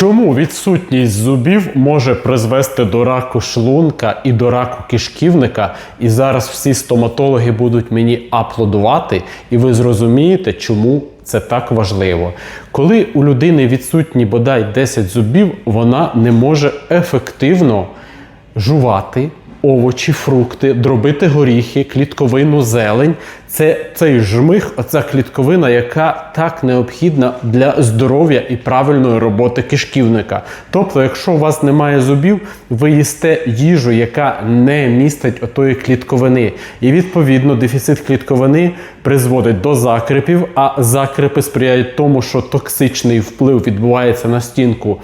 Чому відсутність зубів може призвести до раку шлунка і до раку кишківника? І зараз всі стоматологи будуть мені аплодувати, і ви зрозумієте, чому це так важливо. Коли у людини відсутні бодай 10 зубів, вона не може ефективно жувати овочі, фрукти, дробити горіхи, клітковину, зелень. Це цей жмих, оця клітковина, яка так необхідна для здоров'я і правильної роботи кишківника. Тобто, якщо у вас немає зубів, ви їсте їжу, яка не містить отої клітковини. І відповідно дефіцит клітковини призводить до закрепів, а закрепи сприяють тому, що токсичний вплив відбувається на стінку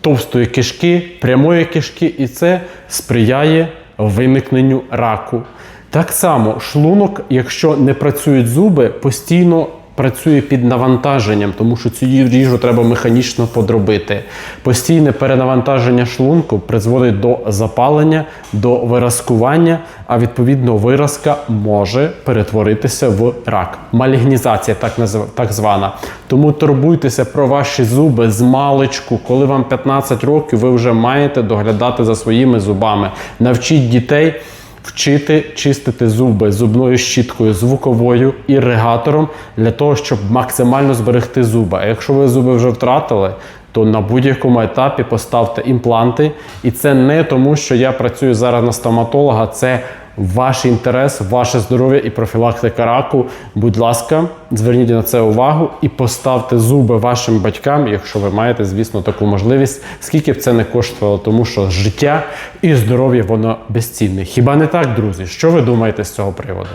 товстої кишки, прямої кишки, і це сприяє виникненню раку. Так само шлунок, якщо не працюють зуби, постійно працює під навантаженням, тому що цю їжу треба механічно подробити. Постійне перенавантаження шлунку призводить до запалення, до виразкування, а відповідно виразка може перетворитися в рак. Малігнізація, так назив- так звана. Тому турбуйтеся про ваші зуби з маличку. Коли вам 15 років, ви вже маєте доглядати за своїми зубами. Навчіть дітей. Вчити чистити зуби зубною щіткою, звуковою іригатором для того, щоб максимально зберегти зуби. А якщо ви зуби вже втратили, то на будь-якому етапі поставте імпланти. І це не тому, що я працюю зараз на стоматолога, це ваш інтерес, ваше здоров'я і профілактика раку. Будь ласка, зверніть на це увагу і поставте зуби вашим батькам, якщо ви маєте, звісно, таку можливість, скільки б це не коштувало, тому що життя і здоров'я воно безцінне. Хіба не так, друзі? Що ви думаєте з цього приводу?